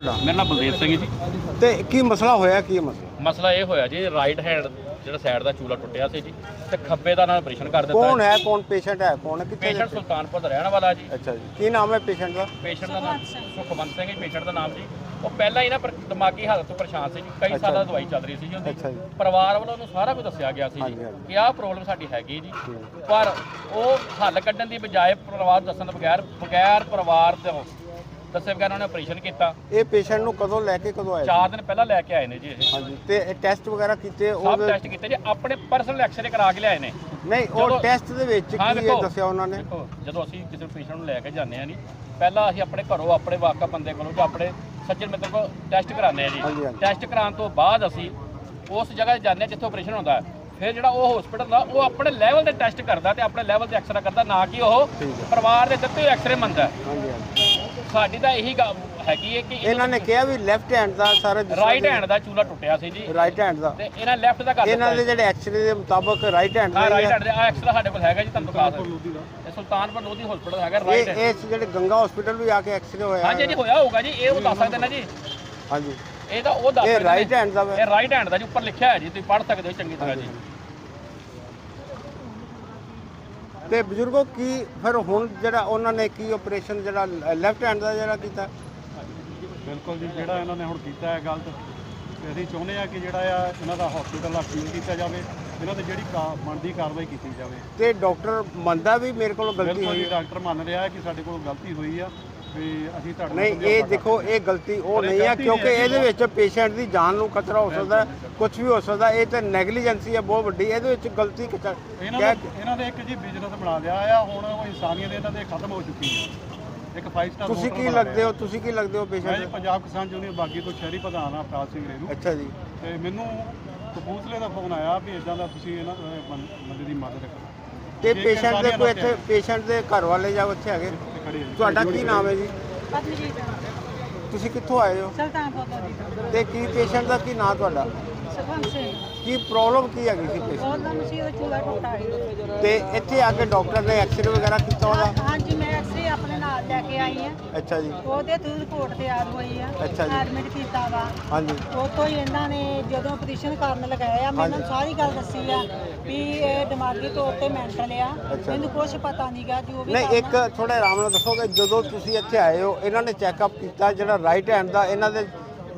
ਮੇਰਾ ਨਾਮ ਬਲਦੇਵ ਸਿੰਘ ਜੀ। ਤੇ ਕੀ ਮਸਲਾ ਹੋਇਆ ਕੀ ਹੈ ਮਸਲਾ? ਮਸਲਾ ਇਹ ਹੋਇਆ ਜੀ ਰਾਈਟ ਹੈਂਡ ਜਿਹੜਾ ਸਾਈਡ ਦਾ ਚੂਲਾ ਟੁੱਟਿਆ ਸੀ ਜੀ ਤੇ ਖੱਬੇ ਦਾ ਨਾਲ ਆਪਰੇਸ਼ਨ ਕਰ ਦਿੱਤਾ ਕੌਣ ਹੈ ਕੌਣ ਪੇਸ਼ੈਂਟ ਹੈ ਕੌਣ ਹੈ ਕਿੱਥੇ ਪੇਸ਼ੈਂਟ ਸੁਲਤਾਨਪੁਰ ਦਾ ਰਹਿਣ ਵਾਲਾ ਜੀ। ਅੱਛਾ ਜੀ। ਕੀ ਨਾਮ ਹੈ ਪੇਸ਼ੈਂਟ ਦਾ? ਪੇਸ਼ੈਂਟ ਦਾ ਨਾਮ ਸੁਖਵੰਤ ਸਿੰਘ ਜੀ ਪੇਸ਼ੈਂਟ ਦਾ ਨਾਮ ਜੀ। ਉਹ ਪਹਿਲਾਂ ਹੀ ਨਾ ਪਰ- ਦਿਮਾਗੀ ਹਾਲਤ ਤੋਂ ਪਰੇਸ਼ਾਨ ਸੀ ਜੀ ਕਈ ਸਾਲਾਂ। ਦਵਾਈ ਚੱਲ ਰਹੀ ਸੀ ਜੀ ਉਹਦੀ। ਅੱਛਾ ਜੀ। ਪਰਿਵਾਰ ਵੱਲੋਂ ਉਹਨੂੰ ਸਾਰਾ ਕੁਝ ਦੱਸਿਆ ਗਿਆ ਸੀ ਜੀ। ਕਿ ਆਹ ਪ੍ਰੋਬਲਮ ਸਾਡੀ ਹੈਗੀ ਜੀ। ਪਰ ਉਹ ਹੱਲ ਕੱਢਣ ਦੀ ਬਜਾਏ ਪਰਿਵਾਰ ਦੱਸਣ ਤੋਂ ਬਗੈਰ ਬਗੈਰ ਪਰਿਵਾਰ ਤੋਂ ਦੱਸੇ ਬਗੈਰ ਉਹਨੇ ਆਪਰੇਸ਼ਨ ਕੀਤਾ। ਇਹ ਪੇਸ਼ੈਂਟ ਨੂੰ ਕਦੋਂ ਲੈ ਕੇ ਕਦੋਂ ਆਇਆ ਚਾਰ ਦਿਨ ਪਹਿਲਾਂ ਲੈ ਕੇ ਆਏ ਨੇ ਜੀ ਇਹ। ਹਾਂਜੀ ਤੇ ਟੈਸਟ ਵਗੈਰਾ ਕੀਤੇ ਸਭ ਟੈਸਟ ਕੀਤੇ ਜੀ ਆਪਣੇ ਪਰਸਨਲ ਐਕਸਰੇ ਕਰਾ ਕੇ ਲਿਆਏ ਨੇ। ਨਹੀਂ ਉਹ ਟੈਸਟ ਦੇ ਵਿੱਚ ਕੀ ਇਹ ਦੱਸਿਆ ਉਹਨਾਂ ਨੇ? ਜਦੋਂ ਅਸੀਂ ਕਿਸੇ ਪੇਸ਼ੈਂਟ ਨੂੰ ਲੈ ਕੇ ਜਾਂਦੇ ਆ ਨਹੀਂ ਪਹਿਲਾਂ ਅਸੀਂ ਆਪਣੇ ਘਰੋਂ ਆਪਣੇ ਵਾਕਾ ਬੰਦੇ ਕੋਲੋਂ ਜਾਂ ਆਪਣੇ ਸੱਜਣ ਮਿੱਤਰ ਕੋਲ ਟੈਸਟ ਕਰਾਉਂਦੇ ਆ ਜੀ। ਟੈਸਟ ਕਰਾਉਣ ਤੋਂ ਬਾਅਦ ਅਸੀਂ ਉਸ ਜਗ੍ਹਾ 'ਤੇ ਜਾਂਦੇ ਆ ਜਿੱਥੇ ਆਪਰੇਸ਼ਨ ਹੁੰਦਾ ਹੈ। ਫਿਰ ਜਿਹੜਾ ਉਹ ਹਸਪੀਟਲ ਦਾ ਉਹ ਆਪਣੇ ਲੈਵਲ ਦੇ ਟੈਸਟ ਕਰਦਾ ਤੇ ਆਪਣੇ ਲੈਵਲ ਤੇ ਐਕਸਰਾ ਕਰਦਾ ਨਾ ਕਿ ਉਹ। ਪਰਿਵਾਰ ਦੇ ਦਿੱਤੇ ਐਕਸਰੇ ਮੰਨਦਾ। ਹਾਂਜੀ ਹਾਂਜੀ। ਸਾਡੀ ਤਾਂ ਇਹੀ ਗੱਲ ਹੈਗੀ ਹੈ ਕਿ ਇਹਨਾਂ ਨੇ ਕਿਹਾ ਵੀ ਲੈਫਟ ਹੈਂਡ ਦਾ ਸਾਰਾ ਰਾਈਟ ਹੈਂਡ ਦਾ ਚੂਲਾ ਟੁੱਟਿਆ ਸੀ ਜੀ। ਰਾਈਟ ਹੈਂਡ ਦਾ। ਤੇ ਇਹਨਾਂ ਲੈਫਟ ਦਾ ਕਰ ਇਹਨਾਂ ਦਿੱਤਾ ਦੇ ਜਿਹੜੇ ਐਕਸਰੇ ਦੇ ਮੁਤਾਬਕ ਰਾਈਟ ਹੈਂਡ ਹਾਂ ਦਾ ਰਾਈਟ ਹੈਂਡ ਦਾ ਐਕਸਰਾ ਸਾਡੇ ਕੋਲ ਹੈਗਾ ਜੀ ਤੁਹਾਨੂੰ ਦਿਖਾ ਸਕਦਾ ਇਹ ਸੁਲਤਾਨਪੁਰ ਲੋਧੀ ਹਸਪੀਟਲ ਹੈਗਾ। ਰਾਈਟ ਇਹ ਇਸ ਜਿਹੜੇ ਗੰਗਾ ਹਸਪੀਟਲ ਵੀ ਆ ਕੇ ਐਕਸਰੇ ਹੋਇਆ ਹਾਂਜੀ ਜੀ ਹੋਇਆ ਹੋਊਗਾ ਜੀ ਇਹ ਉਹ ਦੱਸ ਸਕਦੇ ਨੇ ਜੀ। ਹਾਂਜੀ। ਇਹ ਤਾਂ ਉਹ ਦੱਸ ਇਹ ਸਕਦੇ ਨੇ। ਰਾਈਟ ਹੈਂਡ ਦਾ ਵਾ। ਇਹ ਰਾਈਟ ਹੈਂਡ ਦਾ ਜੀ ਉੱਪਰ ਲਿਖਿਆ ਹੈ ਜੀ ਤੁਸੀਂ ਪੜ੍ਹ ਸਕਦੇ ਹੋ ਚੰਗੀ ਤਰ੍ਹਾਂ ਜੀ। ਤੇ ਬਜ਼ੁਰਗੋ ਕੀ ਫਿਰ ਹੁਣ ਜਿਹੜਾ ਉਹਨਾਂ ਨੇ ਕੀ ਆਪਰੇਸ਼ਨ ਜਿਹੜਾ ਲੈਫਟ ਹੈਂਡ ਦਾ ਜਿਹੜਾ ਕੀਤਾ? ਬਿਲਕੁਲ ਜੀ ਜਿਹੜਾ ਇਹਨਾਂ ਨੇ ਹੁਣ ਕੀਤਾ ਹੈ ਗਲਤ। ਤੇ ਅਸੀਂ ਚਾਹੁੰਦੇ ਆ ਕਿ ਜਿਹੜਾ ਆ ਇਹਨਾਂ ਦਾ ਹਸਪੀਟਲ ਦਾ ਸੀਲ ਕੀਤਾ ਜਾਵੇ ਇਹਨਾਂ ਤੇ ਜਿਹੜੀ ਬਣਦੀ ਕਾਰਵਾਈ ਕੀਤੀ ਜਾਵੇ। ਤੇ ਡਾਕਟਰ ਮੰਨਦਾ ਵੀ ਮੇਰੇ ਕੋਲ ਗਲਤੀ ਹੋਈ ਹੈ? ਡਾਕਟਰ ਮੰਨ ਰਿਹਾ ਹੈ ਕਿ ਸਾਡੇ ਕੋਲ ਗਲਤੀ ਹੋਈ ਆ। ਵੀ ਅਸੀਂ ਤੁਹਾਡੇ ਨਾਲ ਨਹੀਂ ਇਹ ਦੇਖੋ ਇਹ ਗਲਤੀ ਉਹ ਨਹੀਂ ਹੈ ਕਿਉਂਕਿ ਇਹਦੇ ਵਿੱਚ ਪੇਸ਼ੈਂਟ ਦੀ ਜਾਨ ਨੂੰ ਖਤਰਾ ਹੋ ਸਕਦਾ ਕੁਝ ਵੀ ਹੋ ਸਕਦਾ ਇਹ ਤਾਂ ਨੈਗਲੀਜੈਂਸੀ ਹੈ ਬਹੁਤ ਵੱਡੀ ਇਹਦੇ ਵਿੱਚ ਗਲਤੀ ਕਿਚ- ਇਹਨਾਂ ਨੇ ਇੱਕ ਜੀ ਬਿਜ਼ਨਸ ਬਣਾ ਲਿਆ ਆ ਹੁਣ ਉਹ ਇਨਸਾਨੀਅਤ ਇਹਨਾਂ ਦੇ ਖਤਮ ਹੋ ਚੁੱਕੀ ਹੈ ਇੱਕ 5 ਸਟਾਰ ਤੁਸੀਂ ਕੀ ਲੱਗਦੇ ਹੋ ਤੁਸੀਂ ਕੀ ਲੱਗਦੇ ਹੋ ਮੈਂ ਪੇਸ਼ੈਂਟ ਪੰਜਾਬ ਕਿਸਾਨ ਯੂਨੀਅਨ ਬਾਗੀ ਤੋਂ ਸ਼ਹਿਰੀ ਪ੍ਰਧਾਨ ਆ ਅਵਤਾਰ ਸਿੰਘ ਰੇਰੂ ਅੱਛਾ ਜੀ। ਤੇ ਮੈਨੂੰ ਕਪੂਰਥਲੇ ਦਾ ਫੋਨ ਆਇਆ ਵੀ ਇਦਾਂ ਦਾ ਤੁਸੀਂ ਇਹਨਾਂ ਬੰਦੇ ਦੀ ਮਦਦ ਕਰੋ। ਤੇ ਪੇਸ਼ੈਂਟ ਦੇ ਕੋਈ ਇੱਥੇ ਪੇਸ਼ੈਂਟ ਦੇ ਘਰ ਵਾਲੇ ਜਾਂ ਉੱਥੇ ਹੈਗੇ। ਤੁਹਾਡਾ ਕੀ ਨਾਮ ਹੈ ਜੀ? ਪਤਨੀਜੀਤ ਤੁਸੀਂ ਕਿੱਥੋਂ ਆਏ ਹੋ? ਸੁਲਤਾਨਪੁਰ ਲੋਧੀ ਤੇ ਕੀ ਪੇਸ਼ੈਂਟ ਦਾ ਕੀ ਨਾਮ ਤੁਹਾਡਾ? ਸੁਖਵੰਤ ਸਿੰਘ। ਕੀ ਪ੍ਰੋਬਲਮ ਕੀ ਹੈਗੀ ਸੀ ਪੇਸ਼ੈਂਟ ਉਹਦਾ ਮਸੀਹ ਚੂੜਾ ਟੁੱਟਾ ਹੈ ਤੇ ਇੱਥੇ ਆ ਕੇ ਡਾਕਟਰ ਨੇ ਐਕਸਰੇ ਵਗੈਰਾ ਕੀਤਾ ਉਹਦਾ? ਹਾਂਜੀ ਮੈਂ ਐਕਸਰੇ ਆਪਣੇ ਨਾਲ ਲੈ ਕੇ ਆਈ ਆ ਅੱਛਾ ਜੀ। ਉਹਦੇ ਤੋਂ ਰਿਪੋਰਟ ਤਿਆਰ ਹੋਈ ਆ। ਅੱਛਾ ਜੀ। ਐਡਮਿਟ ਕੀਤਾ ਵਾ। ਹਾਂਜੀ। ਉਹ ਤੋਂ ਹੀ ਇਹਨਾਂ ਨੇ ਜਦੋਂ ਆਪਰੇਸ਼ਨ ਕਰਨ ਲਗਾਏ ਆ ਮੈਨੂੰ ਸਾਰੀ ਗੱਲ ਦੱਸੀ ਆ ਵੀ ਇਹ ਦਿਮਾਗੀ ਤੌਰ ਤੇ ਮੈਂਟਲ ਆ। ਅੱਛਾ। ਮੈਨੂੰ ਕੁਝ ਪਤਾ ਨਹੀਂਗਾ ਜੋ ਵੀ ਨਹੀਂ ਇੱਕ ਕਰਨਾ। ਥੋੜਾ ਆਰਾਮ ਨਾਲ ਦੱਸੋਗੇ ਜਦੋਂ ਤੁਸੀਂ ਇੱਥੇ ਆਏ ਹੋ ਇਹਨਾਂ ਨੇ ਚੈੱਕਅਪ ਕੀਤਾ ਜਿਹੜਾ ਰਾਈਟ ਹੈਂਡ ਦਾ ਇਹਨਾਂ ਦੇ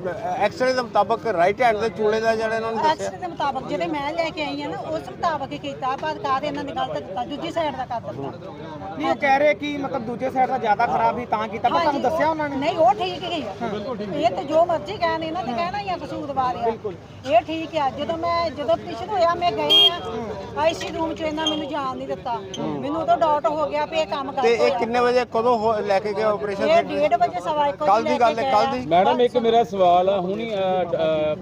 ਐਕਸਰੇ ਦੇ ਮੁਤਾਬਕ ਰਾਈਟ ਹੈਂਡ ਦੇ ਚੂਲੇ ਦਾ ਜਿਹੜਾ ਇਹਨਾਂ ਨੇ ਦੱਸਿਆ। ਐਕਸਰੇ ਦੇ ਮੁਤਾਬਕ ਜਿਹੜੇ ਮੈਂ ਲੈ ਕੇ ਆਈ ਆ ਨਾ ਉਸ ਮੁਤਾਬਕ ਹੀ ਕੀਤਾ। ਪਰ ਕਾਹਦੇ ਇਹਨਾਂ ਨੇ ਗਲਤ ਦਿੱਤਾ ਦੂਜੀ ਸਾਈਡ ਦਾ ਕਰ ਦਿੱਤਾ। ਨਹੀਂ ਉਹ ਕਹਿ ਰਹੇ ਕਿ ਮਤਲਬ ਦੂਜੇ ਸਾਈਡ ਦਾ ਜ਼ਿਆਦਾ ਖਰਾਬ ਹੀ ਤਾਂ ਕੀਤਾ ਪਰ ਤੁਹਾਨੂੰ ਦੱਸਿਆ ਉਹ- ਉਹਨਾਂ ਨੇ। ਨਹੀਂ ਉਹ ਠੀਕ ਹੀ ਆ। ਇਹ ਤੇ ਜੋ ਮਰਜ਼ੀ ਕਹਿਣ ਇਹਨਾਂ ਨੇ ਕਹਿਣਾ ਹੀ ਆ ਕਸੂਰਵਾਰ ਆ। ਇਹ ਠੀਕ ਆ। ਜਦੋਂ ਮੈਂ ਜਦੋਂ ਆਪਰੇਸ਼ਨ ਹੋਇਆ ਮੈਂ ਗਈ ਆ ਆਈਸੀ ਰੂਮ ਚ ਇਹਨਾਂ ਮੈਨੂੰ ਜਾਣ ਨਹੀਂ ਦਿੱਤਾ। ਮੈਨੂੰ ਉਦੋਂ ਡਾਊਟ ਹੋ ਗਿਆ ਵੀ ਇਹ ਕੰਮ ਤੇ ਕਰ ਇਹ ਕਿੰਨੇ ਵਜੇ ਕਦੋਂ ਲੈ ਕੇ ਗਏ ਇਹ ਆਪਰੇਸ਼ਨ 1:30 ਵਜੇ ਸਵਾ ਇੱਕ ਕੱਲ ਦੀ ਗੱਲ ਹੈ ਕੱਲ ਦੀ। ਮੈਡਮ ਇੱਕ ਮੇਰਾ ਸਵਾਲ ਆ ਹੁਣੀ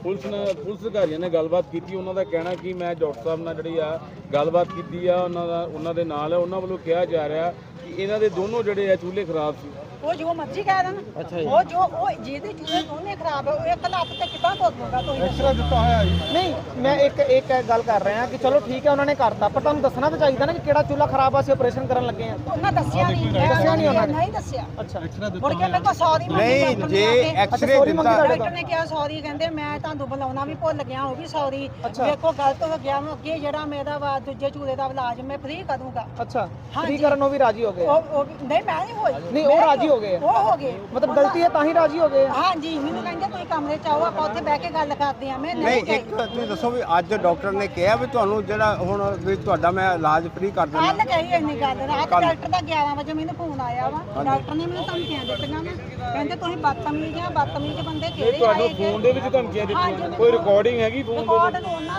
ਪੁਲਿਸ ਨੇ ਪੁਲਿਸ ਅਧਿਕਾਰੀਆਂ ਨੇ ਗੱਲਬਾਤ ਕੀਤੀ ਉਹਨਾਂ ਦਾ ਕਹਿਣਾ ਕਿ ਮੈਂ ਡਾਕਟਰ ਸਾਹਿਬ ਨਾਲ ਜਿਹੜੀ ਆ ਗੱਲਬਾਤ ਕੀਤੀ ਆ ਉਹਨਾਂ ਦਾ ਉਹਨਾਂ ਦੇ ਨਾਲ ਉਹਨਾਂ ਵੱਲੋਂ ਕਿਹਾ ਜਾ ਰਿਹਾ ਕਿ ਇਹਨਾਂ ਦੇ ਦੋਨੋਂ ਜਿਹੜੇ ਆ ਚੂਲੇ ਖਰਾਬ ਸੀ। ਉਹ ਜੋ ਮਰਜ਼ੀ ਕਹਿ ਦੇਣ। ਉਹ ਜੋ ਉਹ ਜਿਹਦੇ ਚੂਹੇ ਦੋਨੇ ਖਰਾਬ ਹੈ ਉਹ ਇੱਕ ਲੱਤ ਤੇ ਕਿੱਦਾਂ ਤੋੜੂਗਾ ਤੁਸੀਂ ਦੱਸੋ। ਦਿੱਤਾ ਹੋਇਆ ਜੀ। ਨਹੀਂ ਮੈਂ ਇੱਕ ਇੱਕ ਗੱਲ ਕਰ ਰਿਹਾ ਕਿ ਚਲੋ ਠੀਕ ਹੈ ਉਹਨਾਂ ਨੇ ਕਰਤਾ ਪਰ ਤੁਹਾਨੂੰ ਦੱਸਣਾ ਤਾਂ ਚਾਹੀਦਾ ਨਾ ਕਿ ਕਿਹੜਾ ਚੂਲਾ ਖਰਾਬ ਆ ਅਸੀਂ ਆਪਰੇਸ਼ਨ ਕਰਨ ਲੱਗੇ ਆ ਉਹਨਾਂ ਦੱਸਿਆ ਨਹੀਂ। ਦੱਸਿਆ ਨਹੀਂ ਉਹਨਾਂ ਨੇ। ਨਹੀਂ ਦੱਸਿਆ। ਅੱਛਾ। ਮੁੜ ਕੇ ਮੈਂ ਕੋ ਸੌਰੀ ਨਹੀਂ ਜੇ ਐਕਸਰੇ ਦਿੱਤਾ ਡਾਕਟਰ ਨੇ ਕਿਹਾ ਸੌਰੀ ਕਹਿੰਦੇ ਮੈਂ ਤੁਹਾਨੂੰ ਬੁਲਾਉਣਾ ਵੀ ਭੁੱਲ ਗਿਆ ਉਹ ਵੀ ਸੌਰੀ। ਵੇਖੋ ਗਲਤ ਹੋ ਗਿਆ ਮੈਂ ਅੱਗੇ ਜਿਹੜਾ ਮੇਰਾ ਵਾ ਦੂਜੇ ਚੂਲੇ ਦਾ ਇਲਾਜ ਮੈਂ ਫ੍ਰੀ ਕਰੂੰਗਾ। ਅੱਛਾ। ਫ੍ਰੀ ਕਰਨ ਨੂੰ ਵੀ ਰਾਜੀ ਹੋ ਗਏ। ਉਹ ਉਹ ਨਹੀਂ ਮੈਂ ਨਹੀਂ ਹੋਈ। ਨਹੀਂ, ਉਹ ਮੈਂ ਰਾਜੀ ਹੋ ਗਏ ਆ। ਉਹ ਹੋ ਗਏ। ਮਤਲਬ ਗਲਤੀ ਹੈ ਤਾਂ ਹੀ ਰਾਜੀ ਹੋ ਗਏ ਆ। ਹਾਂਜੀ ਮੈਨੂੰ ਕਹਿੰਦੇ ਤੁਸੀਂ ਕਮਰੇ ਚ ਆਓ ਆਪਾਂ ਉੱਥੇ ਬਹਿ ਕੇ ਗੱਲ ਕਰਦੇ ਆ ਮੈਂ ਨਹੀਂ ਨਹੀਂ ਇੱਕ ਗਈ ਤੁਸੀਂ ਦੱਸੋ ਵੀ ਅੱਜ ਡਾਕਟਰ ਨੇ ਕਿਹਾ ਵੀ ਤੁਹਾਨੂੰ ਜਿਹੜਾ ਹੁਣ ਵੀ ਤੁਹਾਡਾ ਮੈਂ ਇਲਾਜ ਫ੍ਰੀ ਕਰ ਦਿੰਦਾ। ਕੱਲ ਕਹੀ ਇੰਨੀ ਗੱਲ ਰਾਤ ਕੱਲ੍ਹ। ਡਾਕਟਰ ਦਾ 11 ਵਜੇ ਮੈਨੂੰ ਫੋਨ ਆਇਆ ਵਾ। ਡਾਕਟਰ ਨੇ ਮੈਨੂੰ ਧਮਕੀਆਂ ਦਿੱਤੀਆਂ ਵਾ। ਕਹਿੰਦੇ ਤੁਸੀਂ ਬਦਤਮੀਜ਼ ਆ ਬਦਤਮੀਜ਼ ਬੰਦੇ ਕਿਹੜੇ ਤੁਹਾਨੂੰ ਆਏ ਫੋਨ ਦੇ ਵਿੱਚ ਧਮਕੀਆਂ ਦਿੱਤੀਆਂ। ਕੋਈ ਰਿਕਾਰਡਿੰਗ ਹੈਗੀ ਫੋਨ ਦੇ ਰਿਕਾਰਡ ਉਹਨਾਂ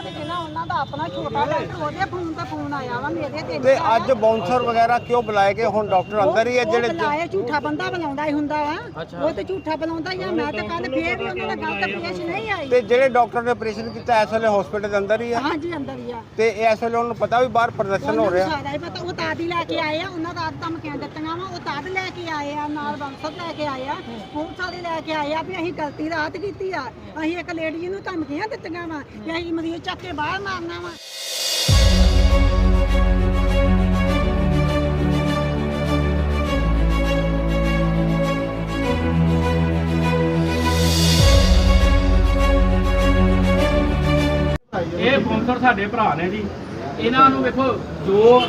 ਦਾ ਆਪਣਾ ਛੋਟਾ ਡਾਕਟਰ ਉਹਦੇ ਫੋਨ ਤੇ ਫੋਨ ਆਇਆ ਵਾ ਮੇਰੇ ਤੇ ਤੇ ਅੱਜ ਬਾਉਂਸਰ ਵਗੈਰਾ ਕਿਉਂ ਬੁਲਾਏ ਗਏ? ਹੁਣ ਡਾਕਟਰ ਅੰਦਰ ਹੀ ਹੈ ਉਹ ਜਿਹੜੇ ਬੁਲਾਏ ਝੂਠਾ ਬੰਦਾ ਬੁਲਾਉਂਦਾ ਹੀ ਹੁੰਦਾ ਵਾ। ਉਹ ਤੇ ਝੂਠਾ ਬੁਲਾਉਂਦਾ ਹੀ ਆ ਮੈਂ ਤਾਂ ਕੱਲ ਫੇਰ ਵੀ ਉਹਨਾਂ ਦਾ ਗਲਤ ਪੇਸ਼ ਨਹੀਂ ਆਈ। ਤੇ ਜਿਹੜੇ ਡਾਕਟਰ ਨੇ ਆਪਰੇਸ਼ਨ ਕੀਤਾ ਇਸ ਵੇਲੇ ਹਸਪੀਟਲ ਦੇ ਅੰਦਰ ਹੀ ਹੈ ਹਾਂਜੀ ਅੰਦਰ ਹੀ ਆ। ਤੇ ਇਸ ਵੇਲੇ ਉਹਨੂੰ ਪਤਾ ਵੀ ਬਾਹਰ ਪ੍ਰਦਰਸ਼ਨ ਹੋ ਉਹਨਾਂ ਨੂੰ ਰਿਹਾ? ਸਾਰਾ ਹੀ ਪਤਾ ਉਹ ਤਾਦੀ ਲੈ ਕੇ ਆਏ ਆ ਉਹਨਾਂ ਦਾ ਧਮਕੀਆਂ ਦਿੱਤੀਆਂ ਵਾ ਉਹ ਤਾਦ ਲੈ ਕੇ ਆਏ ਆ ਨਾਲ ਬੰਸਰ ਲੈ ਕੇ ਆਏ ਆ ਪੁਲਿਸ ਵਾਲੇ ਲੈ ਕੇ ਆਏ ਆ ਵੀ ਅਸੀਂ ਗਲਤੀ ਰਾਤ ਕੀਤੀ ਆ। ਅਸੀਂ ਇੱਕ ਲੇਡੀ ਨੂੰ ਧਮਕੀਆਂ ਦਿੱਤੀਆਂ ਵਾ ਵੀ ਅਸੀਂ ਮਰੀਜ਼ ਚੱਕ ਕੇ ਬਾਹਰ ਇਹ ਬੌਂਸਰ ਸਾਡੇ ਭਰਾ ਨੇ ਜੀ। ਇਹਨਾਂ ਨੂੰ ਵੇਖੋ ਜੋ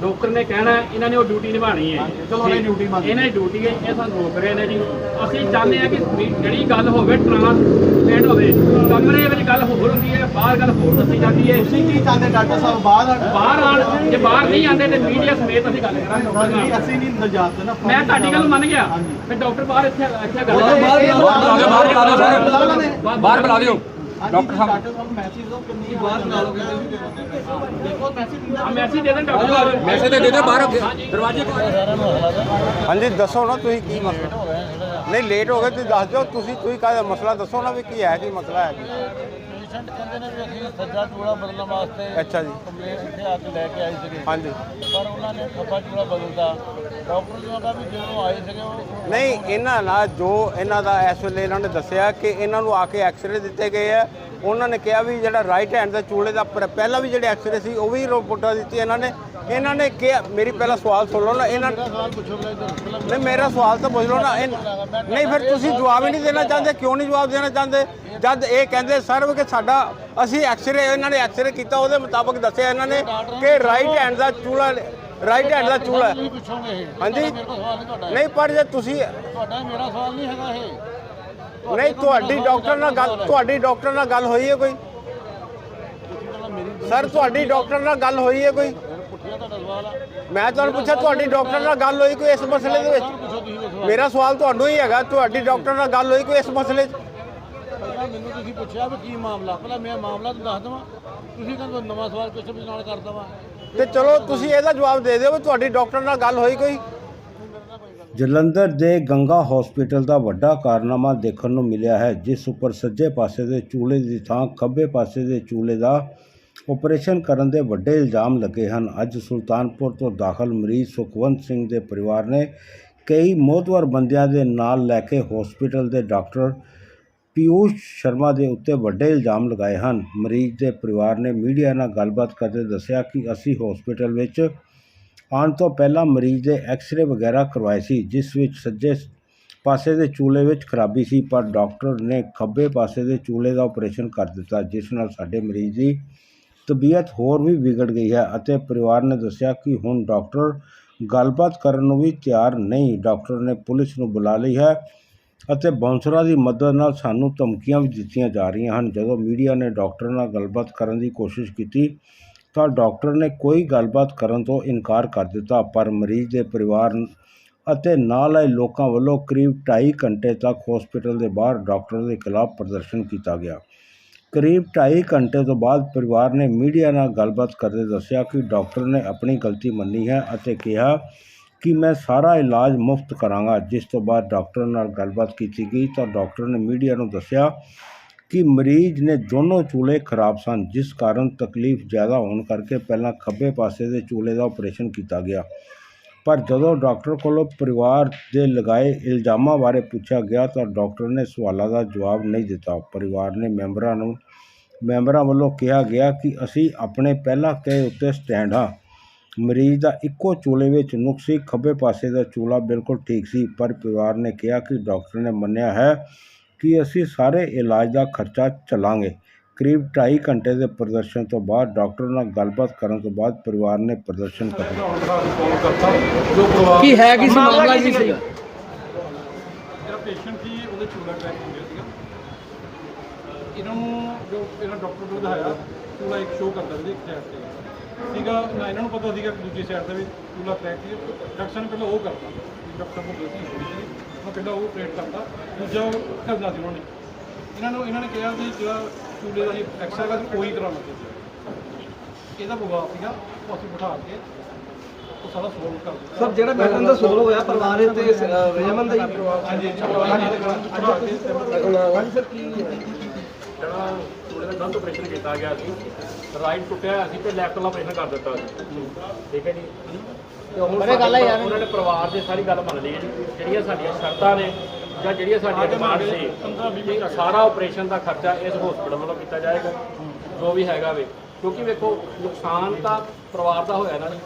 ਡਾਕਟਰ ਨੇ ਕਹਿਣਾ ਇਹਨਾਂ ਨੇ ਉਹ ਡਿਊਟੀ ਨਿਭਾਣੀ ਹੈ। ਚਲੋ ਇਹ ਡਿਊਟੀ ਮੰਨ ਇਹਨਾਂ ਦੀ ਡਿਊਟੀ ਹੈ ਇਹ ਸਾਨੂੰ ਰੋਕ ਰਹੇ ਨੇ ਜੀ। ਅਸੀਂ ਚਾਹੁੰਦੇ ਹਾਂ ਕਿ ਜਿਹੜੀ ਗੱਲ ਹੋਵੇ ਟ੍ਰਾਂਸਪੇਰੈਂਟ ਹੋਵੇ ਕਮਰੇ ਵਿੱਚ ਗੱਲ ਹੋਰ ਹੁੰਦੀ ਹੈ ਬਾਹਰ ਗੱਲ ਹੋਰ ਦੱਸੀ ਜਾਂਦੀ ਹੈ। ਤੁਸੀਂ ਕੀ ਚਾਹੁੰਦੇ ਡਾਕਟਰ ਸਾਹਿਬ ਬਾਹਰ ਬਾਹਰ ਆਣ ਜੇ ਬਾਹਰ ਨਹੀਂ ਆਉਂਦੇ ਤੇ ਮੀਡੀਆ ਸਮੇਤ ਅਸੀਂ ਗੱਲ ਕਰਾਂਗੇ ਅਸੀਂ ਨਹੀਂ ਨਜਾਤ ਨਾ ਮੈਂ ਤੁਹਾਡੀ ਗੱਲ ਮੰਨ ਗਿਆ। ਫਿਰ ਡਾਕਟਰ ਬਾਹਰ ਇੱਥੇ ਇੱਥੇ ਗੱਲ ਬਾਹਰ ਬੁਲਾ ਦਿਓ। ਡਾਕਟਰ ਸਾਹਿਬ। ਡਾਕਟਰ ਸਾਹਿਬ ਮੈਸੇਜ ਦੋ ਕਿੰਨੀ ਬਾਹਰ ਲਓਗੇ ਦੇਖੋ ਮੈਸੇਜ ਦੇ ਦੇਣ ਡਾਕਟਰ ਸਾਹਿਬ। ਮੈਸੇਜ ਦੇ ਦੇ ਬਾਹਰ ਦਰਵਾਜ਼ੇ ਹਾਂਜੀ ਦੱਸੋ ਨਾ ਤੁਸੀਂ ਕੀ ਮਸਲਾ? ਨਹੀਂ ਲੇਟ ਹੋ ਗਏ ਤੁਸੀਂ ਦੱਸ ਦਿਓ ਤੁਸੀਂ ਤੁਸੀਂ ਕਾਹਦਾ ਮਸਲਾ? ਦੱਸੋ ਨਾ ਵੀ ਕੀ ਹੈ ਕੀ ਮਸਲਾ ਹੈ? ਜੀ ਪੇਸ਼ੈਂਟ ਕਹਿੰਦੇ ਨੇ ਵੀ ਅਸੀਂ ਸੱਜਾ ਚੂੜਾ ਬਦਲਣ ਵਾਸਤੇ ਅੱਛਾ ਜੀ। ਕੰਪਲੇਂਟ ਇੱਥੇ ਆ ਕੇ ਲੈ ਕੇ ਆਏ ਸੀਗੇ। ਹਾਂਜੀ। ਪਰ ਉਹਨਾਂ ਨੇ ਖੱਬਾ ਚੂੜਾ ਬਦਲਦਾ ਡਾਕਟਰ ਜੀ ਕਹਿੰਦਾ ਵੀ ਜਦੋਂ ਆਏ ਸੀਗੇ ਉਹ ਨਹੀਂ ਇਹਨਾਂ ਨਾਲ ਜੋ ਇਹਨਾਂ ਦਾ ਇਸ ਵੇਲੇ ਇਹਨਾਂ ਨੇ ਦੱਸਿਆ ਕਿ ਇਹਨਾਂ ਨੂੰ ਆ ਕੇ ਐਕਸ-ਰੇ ਦਿੱਤੇ ਗਏ ਆ। ਉਹਨਾਂ ਨੇ ਕਿਹਾ ਵੀ ਜਿਹੜਾ ਰਾਈਟ ਹੈਂਡ ਦਾ ਚੂਲੇ ਦਾ ਪਹਿਲਾਂ ਵੀ ਜਿਹੜੇ ਐਕਸ-ਰੇ ਸੀ ਉਹ ਵੀ ਰਿਪੋਰਟਾਂ ਦਿੱਤੀ ਇਹਨਾਂ ਨੇ। ਇਹਨਾਂ ਨੇ ਕਿਹਾ ਮੇਰੀ ਪਹਿਲਾ ਸਵਾਲ ਸੁਣ ਲਓ ਨਾ ਇਹਨਾਂ ਨਹੀਂ ਮੇਰਾ ਸਵਾਲ ਤਾਂ ਪੁੱਛ ਲਓ ਨਾ ਨਹੀਂ ਫਿਰ ਤੁਸੀਂ ਜਵਾਬ ਹੀ ਨਹੀਂ ਦੇਣਾ ਚਾਹੁੰਦੇ ਕਿਉਂ ਨਹੀਂ ਜਵਾਬ ਦੇਣਾ ਚਾਹੁੰਦੇ? ਜਦ ਇਹ ਕਹਿੰਦੇ ਸਰ ਕਿ ਸਾਡਾ ਅਸੀਂ ਐਕਸ-ਰੇ ਇਹਨਾਂ ਨੇ ਐਕਸ-ਰੇ ਕੀਤਾ ਉਹਦੇ ਮੁਤਾਬਕ ਦੱਸਿਆ ਇਹਨਾਂ ਨੇ ਕਿ ਰਾਈਟ ਹੈਂਡ ਦਾ ਚੂਲਾ ਰਾਈਟ ਹੈਂਡ ਦਾ ਚੂਲਾ ਹਾਂਜੀ। ਨਹੀਂ ਪਰ ਜੇ ਤੁਸੀਂ ਤੁਹਾਡਾ ਮੇਰਾ ਸਵਾਲ ਨਹੀਂ ਹੈਗਾ ਇਹ। ਨਹੀਂ ਤੁਹਾਡੀ ਡਾਕਟਰ ਨਾਲ ਗੱਲ ਤੁਹਾਡੀ ਡਾਕਟਰ ਨਾਲ ਗੱਲ ਹੋਈ ਹੈ ਕੋਈ? ਸਰ ਤੁਹਾਡੀ ਡਾਕਟਰ ਨਾਲ ਗੱਲ ਹੋਈ ਹੈ ਕੋਈ? ਪੁੱਛਿਆ ਤੁਹਾਡਾ ਸਵਾਲ ਆ। ਮੈਂ ਤੁਹਾਨੂੰ ਪੁੱਛਿਆ ਤੁਹਾਡੀ ਡਾਕਟਰ ਨਾਲ ਗੱਲ ਹੋਈ ਕੋਈ ਇਸ ਮਸਲੇ ਦੇ ਵਿੱਚ? ਪੁੱਛੋ ਤੁਸੀਂ ਮੇਰਾ ਸਵਾਲ ਤੁਹਾਨੂੰ ਹੀ ਹੈਗਾ ਤੁਹਾਡੀ ਡਾਕਟਰ ਨਾਲ ਗੱਲ ਹੋਈ ਕੋਈ ਇਸ ਮਸਲੇ 'ਚ? ਪਹਿਲਾਂ ਮੈਨੂੰ ਤੁਸੀਂ ਪੁੱਛਿਆ ਵੀ ਕੀ ਮਾਮਲਾ? ਪਹਿਲਾਂ ਮੈਂ ਮਾਮਲਾ ਤੁਹਾਨੂੰ ਦੱਸ ਦਵਾਂ। ਤੁਸੀਂ ਕਹਿੰਦੇ ਨਵਾਂ ਸਵਾਲ ਕੁਛ ਵੀ ਨਾਲ ਕਰ ਦਵਾਂ। ਤੇ ਚਲੋ ਤੁਸੀਂ ਇਹਦਾ ਜਵਾਬ ਦੇ ਦਿਓ ਵੀ ਤੁਹਾਡੀ ਡਾਕਟਰ ਨਾਲ ਗੱਲ ਹੋਈ ਕੋਈ। ਜਲੰਧਰ ਦੇ ਗੰਗਾ ਹਸਪੀਟਲ ਦਾ ਵੱਡਾ ਕਾਰਨਾਮਾ ਦੇਖਣ ਨੂੰ ਮਿਲਿਆ ਹੈ ਜਿਸ ਉੱਪਰ ਸੱਜੇ ਪਾਸੇ ਦੇ ਚੂਲੇ ਦੀ ਥਾਂ ਖੱਬੇ ਪਾਸੇ ਦੇ ਚੂਲੇ ਦਾ ਆਪਰੇਸ਼ਨ ਕਰਨ ਦੇ ਵੱਡੇ ਇਲਜ਼ਾਮ ਲੱਗੇ ਹਨ। ਅੱਜ ਸੁਲਤਾਨਪੁਰ ਤੋਂ ਦਾਖਲ ਮਰੀਜ਼ ਸੁਖਵੰਤ ਸਿੰਘ ਦੇ ਪਰਿਵਾਰ ਨੇ ਕਈ ਮੋਹਤਵਰ ਬੰਦਿਆਂ ਦੇ ਨਾਲ ਲੈ ਕੇ ਹਸਪੀਟਲ ਦੇ ਡਾਕਟਰ ਪਿਊਸ਼ ਸ਼ਰਮਾ ਦੇ ਉੱਤੇ ਵੱਡੇ ਇਲਜ਼ਾਮ ਲਗਾਏ ਹਨ। ਮਰੀਜ਼ ਦੇ ਪਰਿਵਾਰ ਨੇ ਮੀਡੀਆ ਨਾਲ ਗੱਲਬਾਤ ਕਰਦੇ ਦੱਸਿਆ ਕਿ ਅਸੀਂ ਹਸਪੀਟਲ ਵਿੱਚ ਆਉਣ ਤੋਂ ਪਹਿਲਾਂ ਮਰੀਜ਼ ਦੇ ਐਕਸ-ਰੇ ਵਗੈਰਾ ਕਰਵਾਏ ਸੀ, ਜਿਸ ਵਿੱਚ ਸੱਜੇ ਪਾਸੇ ਦੇ ਚੂਲੇ ਵਿੱਚ ਖਰਾਬੀ ਸੀ, ਪਰ ਡਾਕਟਰ ਨੇ ਖੱਬੇ ਪਾਸੇ ਦੇ ਚੂਲੇ ਦਾ ਆਪਰੇਸ਼ਨ ਕਰ ਦਿੱਤਾ, ਜਿਸ ਨਾਲ ਸਾਡੇ ਮਰੀਜ਼ ਦੀ ਤਬੀਅਤ ਹੋਰ ਵੀ ਵਿਗੜ ਗਈ ਹੈ ਅਤੇ ਪਰਿਵਾਰ ਨੇ ਦੱਸਿਆ ਕਿ ਹੁਣ ਡਾਕਟਰ ਗੱਲਬਾਤ ਕਰਨ ਨੂੰ ਵੀ ਤਿਆਰ ਨਹੀਂ। ਡਾਕਟਰ ਨੇ ਪੁਲਿਸ ਨੂੰ ਬੁਲਾ ਲਈ ਹੈ। ਅਤੇ ਬਾਉਂਸਰਾਂ ਦੀ ਮਦਦ ਨਾਲ ਸਾਨੂੰ ਧਮਕੀਆਂ ਵੀ ਦਿੱਤੀਆਂ ਜਾ ਰਹੀਆਂ ਹਨ। ਜਦੋਂ ਮੀਡੀਆ ਨੇ ਡਾਕਟਰ ਨਾਲ ਗੱਲਬਾਤ ਕਰਨ ਦੀ ਕੋਸ਼ਿਸ਼ ਕੀਤੀ ਤਾਂ ਡਾਕਟਰ ਨੇ ਕੋਈ ਗੱਲਬਾਤ ਕਰਨ ਤੋਂ ਇਨਕਾਰ ਕਰ ਦਿੱਤਾ, ਪਰ ਮਰੀਜ਼ ਦੇ ਪਰਿਵਾਰ ਅਤੇ ਨਾਲ ਆਏ ਲੋਕਾਂ ਵੱਲੋਂ ਕਰੀਬ 2.5 ਘੰਟੇ ਤੱਕ ਹਸਪੀਟਲ ਦੇ ਬਾਹਰ ਡਾਕਟਰ ਦੇ ਖਿਲਾਫ ਪ੍ਰਦਰਸ਼ਨ ਕੀਤਾ ਗਿਆ। ਕਰੀਬ 2.5 ਘੰਟੇ ਤੋਂ ਬਾਅਦ ਪਰਿਵਾਰ ਨੇ ਮੀਡੀਆ ਨਾਲ ਗੱਲਬਾਤ ਕਰਦੇ ਦੱਸਿਆ ਕਿ ਡਾਕਟਰ ਨੇ ਆਪਣੀ ਗਲਤੀ ਮੰਨੀ ਹੈ ਅਤੇ ਕਿਹਾ ਕਿ ਮੈਂ ਸਾਰਾ ਇਲਾਜ ਮੁਫਤ ਕਰਾਂਗਾ। ਜਿਸ ਤੋਂ ਬਾਅਦ ਡਾਕਟਰ ਨਾਲ ਗੱਲਬਾਤ ਕੀਤੀ ਗਈ ਤਾਂ ਡਾਕਟਰ ਨੇ ਮੀਡੀਆ ਨੂੰ ਦੱਸਿਆ ਕਿ ਮਰੀਜ਼ ਨੇ ਦੋਨੋਂ ਚੂਲੇ ਖਰਾਬ ਸਨ, ਜਿਸ ਕਾਰਨ ਤਕਲੀਫ ਜ਼ਿਆਦਾ ਹੋਣ ਕਰਕੇ ਪਹਿਲਾਂ ਖੱਬੇ ਪਾਸੇ ਦੇ ਚੂਲੇ ਦਾ ਆਪਰੇਸ਼ਨ ਕੀਤਾ ਗਿਆ। ਪਰ ਜਦੋਂ ਡਾਕਟਰ ਕੋਲੋਂ ਪਰਿਵਾਰ ਦੇ ਲਗਾਏ ਇਲਜ਼ਾਮਾਂ ਬਾਰੇ ਪੁੱਛਿਆ ਗਿਆ ਤਾਂ ਡਾਕਟਰ ਨੇ ਸਵਾਲਾਂ ਦਾ ਜਵਾਬ ਨਹੀਂ ਦਿੱਤਾ। ਪਰਿਵਾਰ ਨੇ ਮੈਂਬਰਾਂ ਨੂੰ, ਮੈਂਬਰਾਂ ਵੱਲੋਂ ਕਿਹਾ ਗਿਆ ਕਿ ਅਸੀਂ ਆਪਣੇ ਪਹਿਲਾਂ ਕਹੇ ਉੱਤੇ ਸਟੈਂਡ ਹਾਂ। ਮਰੀਜ਼ ਦਾ ਇੱਕੋ ਚੂਲੇ ਵਿੱਚ ਨੁਕਸ ਸੀ ਖੱਬੇ ਪਾਸੇ ਦਾ ਚੂਲਾ ਬਿਲਕੁਲ ਠੀਕ ਸੀ ਪਰ ਪਰਿਵਾਰ ਨੇ ਕਿਹਾ ਕਿ ਡਾਕਟਰ ਨੇ ਮੰਨਿਆ ਹੈ ਕਿ ਅਸੀਂ ਸਾਰੇ ਇਲਾਜ ਦਾ ਖਰਚਾ ਚਲਾਂਗੇ ਕਰੀਬ 2.5 ਘੰਟੇ ਦੇ ਪ੍ਰਦਰਸ਼ਨ ਤੋਂ ਬਾਅਦ ਡਾਕਟਰ ਨਾਲ ਗੱਲਬਾਤ ਕਰਨ ਤੋਂ ਬਾਅਦ ਪਰਿਵਾਰ ਨੇ ਪ੍ਰਦਰਸ਼ਨ ਕਰ ਕੀ ਹੈ ਕੀ ਮਾਮਲਾ ਕੀ ਸੀ ਜਿਹੜਾ ਪੇਸ਼ੈਂਟ ਸੀ ਉਹਦੇ ਚੂਲਾ ਟ੍ਰੈਕ ਹੋ ਗਿਆ ਸੀਗਾ ਇਹਨਾਂ ਨੂੰ ਜੋ ਇਹਨਾਂ ਡਾਕਟਰ ਨੂੰ ਦਿਖਾਇਆ ਚੂਲਾ ਇੱਕ ਸ਼ੋਅ ਕਰਦਾ ਸੀ ਇੱਕ ਸਾਈਡ ਤੇ। ਸੀਗਾ ਨਾ ਇਹਨਾਂ ਨੂੰ ਪਤਾ ਸੀਗਾ ਕਿ ਦੂਜੀ ਸਾਈਡ ਤੇ ਵੀ ਚੂਲਾ ਟ੍ਰੈਕ ਸੀ। ਡਾਕਟਰ ਨੇ ਪਹਿਲਾਂ ਉਹ ਕਰਤਾ ਡਾਕਟਰ ਕੋਲ ਗਲਤੀ ਹੋਈ ਸੀ। ਉਹ ਪਹਿਲਾਂ ਉਹ ਟ੍ਰੇਟ ਕਰਤਾ ਦੂਜਾ ਉਹ ਕਰਨਾ ਸੀ ਉਹਨਾਂ। ਨੇ ਇਹਨਾਂ ਨੂੰ ਇਹਨਾਂ ਨੇ ਕਿਹਾ ਵੀ ਜਿਹੜਾ ਚੂਲੇ ਦਾ ਐਕਸਰਾ ਦਾ ਕੋਈ ਕਰਾਉਣਾ ਚਾਹੀਦਾ ਇਹਦਾ ਬਵਾਲ ਸੀਗਾ ਉਹ ਅਸੀਂ ਬਿਠਾ ਕੇ ਉਹ ਸਾਰਾ ਸੋਲਵ ਕਰ ਦਿੱਤਾ। ਸਰ ਜਿਹੜਾ ਮੈਟਰ ਦਾ ਸੋਲ ਹੋਇਆ ਪਰਿਵਾਰ ਦੇ ਤੇ ਰਜਮਨ ਦਾ ਹੀ? ਹਾਂਜੀ ਹਾਂਜੀ ਹਾਂਜੀ ਸਰ ਕੀ ਜਿਹੜਾ ਚੂਲੇ ਦਾ ਗਲਤ ਆਪਰੇਸ਼ਨ ਕੀਤਾ ਗਿਆ ਸੀ। ਰਾਈਟ ਟੁੱਟਿਆ ਹੋਇਆ ਸੀ ਤੇ ਲੈਫਟ ਵਾਲਾ ਆਪਰੇਸ਼ਨ ਕਰ ਦਿੱਤਾ ਸੀ। ਠੀਕ ਹੈ ਜੀ? ਤੇ ਹੁਣ ਪਰ ਇਹ ਗੱਲ ਹੈ ਯਾਰ- ਉਹਨਾਂ ਨੇ ਪਰਿਵਾਰ ਦੀ ਸਾਰੀ ਗੱਲ ਮੰਨ ਲਈ ਹੈ ਜੀ। ਜਿਹੜੀਆਂ ਸਾਡੀਆਂ ਸ਼ਰਤਾਂ ਨੇ ਜਾਂ ਜਿਹੜੀਆਂ ਸਾਡੀਆਂ ਡਿਮਾਂਡ ਸੀ ਸਾਰਾ ਆਪਰੇਸ਼ਨ ਦਾ ਖਰਚਾ ਇਸ ਹਸਪੀਟਲ ਵੱਲੋਂ ਕੀਤਾ ਜਾਏਗਾ। ਜੋ ਵੀ ਹੈਗਾ ਵੇ। ਕਿਉਂਕਿ ਵੇਖੋ ਨੁਕਸਾਨ ਤਾਂ ਪਰਿਵਾਰ ਦਾ ਹੋਇਆ ਨਾ ਜੀ।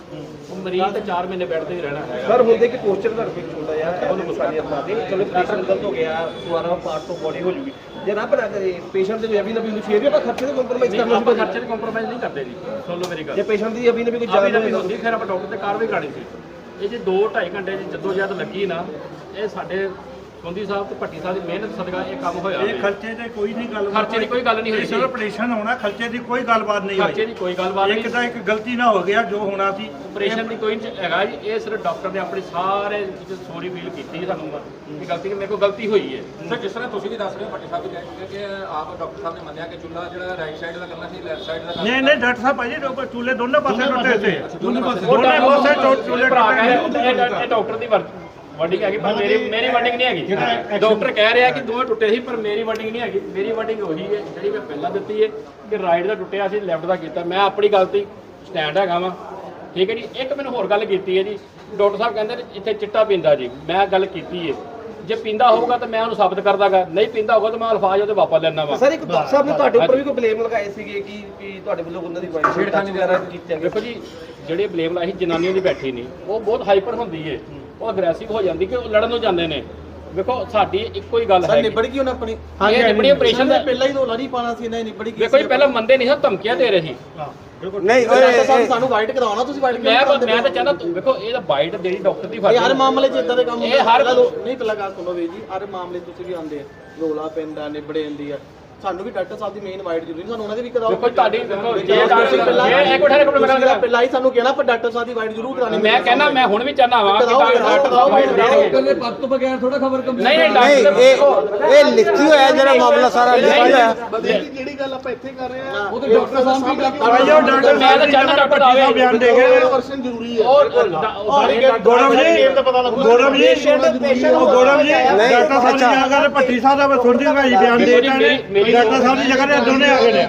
ਉਹ ਮਰੀਜ਼ ਤੇ 4 ਮਹੀਨੇ ਬੈੱਡ ਤੇ ਹੀ ਰਹਿਣਾ ਹੈਗਾ। ਸਰ ਹੁੰਦੇ ਕਿ ਪੋਸਚਰ ਦਾ ਕੋਈ ਛੋਟਾ ਜਿਹਾ ਉਹਨੂੰ ਨਹੀਂ ਆਪਣਾ ਦੇ। ਚਲੋ ਆਪਰੇਸ਼ਨ ਗਲਤ ਹੋ ਗਿਆ ਦੁਬਾਰਾ ਪਾਰਟ ਤੋਂ ਬੋਡੀ ਹੋ ਜੂਗੀ। ਜੇ ਰੱਬ ਨਾ ਕਰੇ ਪੇਸ਼ੈਂਟ ਦੇ ਕੋਈ ਅਭੀ ਨਬੀ ਨੂੰ ਫੇਰ ਵੀ ਆਪਾਂ ਖਰਚੇ ਤੇ ਕੰਪਰੋਮਾਈਜ਼ ਨਹੀਂ ਕਰਨਾ ਆਪਾਂ ਖਰਚੇ ਦੀ ਕੰਪਰੋਮਾਈਜ਼ ਨਹੀਂ ਕਰਦੇ ਜੀ। ਸੁਣ ਲਓ ਮੇਰੀ ਗੱਲ। ਜੇ ਪੇਸ਼ੈਂਟ ਦੀ ਅਭੀ ਨਬੀ ਕੋਈ ਆਵੀ ਜਾਨ ਨਵੀਂ ਹੁੰਦੀ ਫਿਰ ਆਪਾਂ ਡਾਕਟਰ ਤੇ ਕਾਰਵਾਈ ਕਰਾਣੀ ਸੀ। ਇਹ ਜੇ 2 2.5 ਘੰਟੇ ਦੀ ਜਦੋਂ ਜਦ ਲੱਗੀ ਨਾ ਇਹ ਸਾਡੇ ਕੁੰਦੀ ਸਾਹਿਬ ਤੇ ਭੱਟੀ ਸਾਹਿਬ ਦੀ ਮਿਹਨਤ ਸਦਕਾ ਇਹ ਕੰਮ ਹੋਇਆ। ਇਹ ਖਰਚੇ ਤੇ ਕੋਈ ਨਹੀਂ ਗੱਲ ਖਰਚੇ ਦੀ ਕੋਈ ਗੱਲ ਨਹੀਂ ਹੋਈ ਸਿਰਫ ਆਪਰੇਸ਼ਨ ਹੋਣਾ ਖਰਚੇ ਦੀ ਕੋਈ ਗੱਲਬਾਤ ਨਹੀਂ ਖਰਚੇ ਹੋਈ। ਦੀ ਕੋਈ ਗੱਲਬਾਤ ਨਹੀਂ ਇੱਕ ਤਾਂ ਇੱਕ ਗਲਤੀ ਨਾ ਹੋ ਗਿਆ ਜੋ ਹੋਣਾ ਸੀ। ਆਪਰੇਸ਼ਨ ਦੀ ਕੋਈ ਨਹੀਂ ਹੈਗਾ ਜੀ। ਇਹ ਸਿਰਫ ਡਾਕਟਰ ਨੇ ਆਪਣੀ ਸਾਰੇ ਸੋਰੀ ਫੀਲ ਕੀਤੀ ਸਾਨੂੰ। ਕਿ ਗਲਤੀ ਕਿ ਮੇਰੇ ਕੋਲ ਗਲਤੀ ਹੋਈ ਹੈ। ਸਰ ਜਿਸ ਤਰ੍ਹਾਂ ਤੁਸੀਂ ਵੀ ਦੱਸ ਰਹੇ ਹੋ ਭੱਟੀ ਸਾਹਿਬ ਵੀ ਕਹਿ ਚੁੱਕੇ ਕਿ ਆਪ ਡਾਕਟਰ ਸਾਹਿਬ ਨੇ ਮੰਨਿਆ ਕਿ ਚੁੱਲ੍ਹਾ ਜਿਹੜਾ ਰਾਈਟ ਸਾਈਡ ਦਾ ਕਰਨਾ ਸੀ ਲੈਫਟ ਸਾਈਡ ਦਾ ਕਰਨਾ ਨਹੀਂ ਨਹੀਂ ਡਾਕਟਰ ਸਾਹਿਬ ਭਾਜੀ ਡਾਕਟਰ ਚੂਲੇ ਦੋਨੋਂ ਪਾਸੇ ਟੁੱਟੇ ਸੀ। ਦੋਨੇ ਪਾਸੇ ਦੋਨੇ ਪਾਸੇ ਟੁੱਟ ਚੂਲੇ ਟੁੱਟੇ ਇਹ ਇਹ ਡਾਕਟਰ ਦੀ ਵਰਡਿੰਗ ਹੈਗੀ ਪਰ ਮੇਰੀ ਮੇਰੀ ਵਰਡਿੰਗ ਨਹੀਂ ਹੈਗੀ। ਡਾਕਟਰ ਕਹਿ ਰਿਹਾ ਕਿ ਦੋਵੇਂ ਟੁੱਟੇ ਸੀ ਪਰ ਮੇਰੀ ਵਰਡਿੰਗ ਨਹੀਂ ਹੈਗੀ। ਮੇਰੀ ਵਰਡਿੰਗ ਉਹੀ ਹੈ ਜਿਹੜੀ ਮੈਂ ਪਹਿਲਾਂ ਦਿੱਤੀ ਹੈ ਕਿ ਰਾਈਟ ਦਾ ਟੁੱਟਿਆ ਸੀ ਲੈਫਟ ਦਾ ਕੀਤਾ। ਮੈਂ ਆਪਣੀ ਗਲਤੀ ਸਟੈਂਡ ਹੈਗਾ ਵਾਂ। ਠੀਕ ਹੈ ਜੀ? ਇੱਕ ਮੈਨੂੰ ਹੋਰ ਗੱਲ ਕੀਤੀ ਹੈ ਜੀ। ਡਾਕਟਰ ਸਾਹਿਬ ਕਹਿੰਦੇ ਨੇ ਇੱਥੇ ਚਿੱਟਾ ਪੀਂਦਾ ਜੀ। ਮੈਂ ਗੱਲ ਕੀਤੀ ਹੈ। ਜੇ ਪੀਂਦਾ ਹੋਊਗਾ ਤਾਂ ਮੈਂ ਉਹਨੂੰ ਸਾਬਤ ਕਰਦਾਗਾ। ਨਹੀਂ ਪੀਂਦਾ ਹੋਊਗਾ ਤਾਂ ਮੈਂ ਅਲਫਾਜ਼ ਉਹਦੇ ਵਾਪਸ ਲੈਣਾ ਵਾ। ਸਰ ਇੱਕ ਡਾਕਟਰ ਸਾਹਿਬ ਨੇ ਤੁਹਾਡੇ ਉੱਪਰ ਵੀ ਕੋਈ ਬਲੇਮ ਲਗਾਏ ਸੀਗੇ ਕਿ ਕਿ ਤੁਹਾਡੇ ਵੱਲੋਂ ਉਹਨਾਂ ਦੀ ਵਾਈਫ ਛੇੜਖਾਨੀ ਵਗੈਰਾ ਕੀਤੀ ਗਈ ਦੇਖੋ ਜੀ ਜਿਹੜੇ ਬਲੇਮ ਲਾਈ ਜਨਾਨੀਆਂ ਦੀ ਬੈਠੀ ਨਹੀਂ। ਉਹ ਬਹੁਤ ਹਾਈਪਰ ਹੁੰਦੀ ਏ ਉਹ ਅਗਰੈਸਿਵ ਹੋ ਜਾਂਦੀ ਕਿ ਉਹ ਲੜਨ ਨੂੰ ਜਾਂਦੇ ਨੇ। ਵੇਖੋ ਸਾਡੀ ਇੱਕੋ ਹੀ ਗੱਲ ਹੈ ਨਿਬੜ ਗਈ ਉਹਨਾਂ ਆਪਣੀ। ਇਹ ਨਿਬੜੀ ਆਪਰੇਸ਼ਨ ਦਾ ਪਹਿਲਾਂ ਹੀ ਰੋਲਾ ਨਹੀਂ ਪਾਣਾ ਸੀ ਇਹਨਾਂ ਨਿਬੜ ਗਈ ਵੇਖੋ ਜੀ ਪਹਿਲਾਂ ਮੰਦੇ ਨਹੀਂ ਸੀ ਧਮਕੀਆਂ ਦੇ ਰਹੇ ਸੀ। ਨਹੀਂ ਓਏ ਸਾਨੂੰ ਵਾਈਟ ਕਰਾਉਣਾ ਤੁਸੀਂ ਵਾਈਟ ਮੈਂ ਮੈਂ ਤਾਂ ਚਾਹੁੰਦਾ ਤੂੰ ਵੇਖੋ ਇਹਦਾ ਬਾਈਟ ਦੇਣੀ ਡਾਕਟਰ ਦੀ ਹਰ ਫਰਜ਼ ਮਾਮਲੇ 'ਚ ਇਦਾਂ ਦੇ ਕੰਮ ਇਹ ਹਰ- ਨਹੀਂ ਪਹਿਲਾਂ ਗੱਲ ਸੁਣੋ ਵੀਰ ਜੀ ਹਰ ਮਾਮਲੇ ਤੁਸੀਂ ਵੀ ਆਉਂਦੇ ਆ। ਰੋਲਾ ਪੈਂਦਾ ਨਿਬੜੇ ਜਾਂਦੀ ਆ। ਸਾਨੂੰ ਵੀ ਡਾਕਟਰ ਸਾਹਿਬ ਦੀ ਮੇਨ ਵਾਈਟ ਜ਼ਰੂਰੀ ਨਹੀਂ ਸਾਨੂੰ ਉਹਨਾਂ ਦੇ ਵੀ ਕਰਾਓ। ਵੇਖੋ ਤੁਹਾਡੀ ਵੇਖੋ ਜੇ ਜੇ ਜੇ ਇੱਕ ਮਿੰਟ ਇੱਕ ਮਿੰਟ ਮੈਂ ਗੱਲ ਪਹਿਲਾਂ ਹੀ ਸਾਨੂੰ ਕਹਿਣਾ ਪਰ ਡਾਕਟਰ ਸਾਹਿਬ ਦੀ ਵਾਈਟ ਜ਼ਰੂਰ ਕਰਾਣੀ ਮੈਂ ਕਹਿੰਦਾ ਮੈਂ ਹੁਣ ਵੀ ਚਾਹਨਾ ਵਾਂ ਕਿ ਡਾਕਟਰ ਸਾਹਿਬ ਵਾਈਟ ਕਰਾਓ। ਦੇਣਗੇ ਪਹਿਲੇ ਪੱਤ ਤੋਂ ਬਗੈਰ ਥੋੜਾ ਖਬਰ ਕੰਪਲੀਟ ਨਹੀਂ ਨਹੀਂ ਡਾਕਟਰ ਇਹ ਇਹ ਲਿਖਤੀ ਹੋਇਆ ਜਿਹੜਾ ਮਾਮਲਾ ਸਾਰਾ ਲਿਖਿਆ ਹੋਇਆ ਜਿਹੜੀ ਗੱਲ ਆਪਾਂ ਇੱਥੇ ਕਰ ਰਹੇ ਆ ਉਹ ਤੇ ਡਾਕਟਰ ਸਾਹਿਬ ਵੀ ਭਾਈ ਉਹ ਡਾਕਟਰ ਮੈਂ ਤਾਂ ਚਾਹੁੰਦਾ ਡਾਕਟਰ ਆਵੇ ਬਿਆਨ ਦੇ ਗਏ ਪਰਸਨ ਜ਼ਰੂਰੀ ਹੈ। ਔਰ ਗੌਰਵ ਜੀ ਗੌਰਵ ਜੀ ਗੌਰਵ ਜੀ ਡਾਕਟਰ ਸਾਹਿਬ ਦੀ ਜਗ੍ਹਾ ਤੇ ਭੱਟੀ ਸਾਹਿਬ ਦਾ ਸੁਣ ਜੀ ਭਾਈ ਬਿਆਨ ਦੇ ਨੇ। ਡਾਕਟਰ ਸਾਹਿਬ ਦੀ ਜਗ੍ਹਾ ਤੇ ਦੋਨੇ ਆ ਗਏ ਨੇ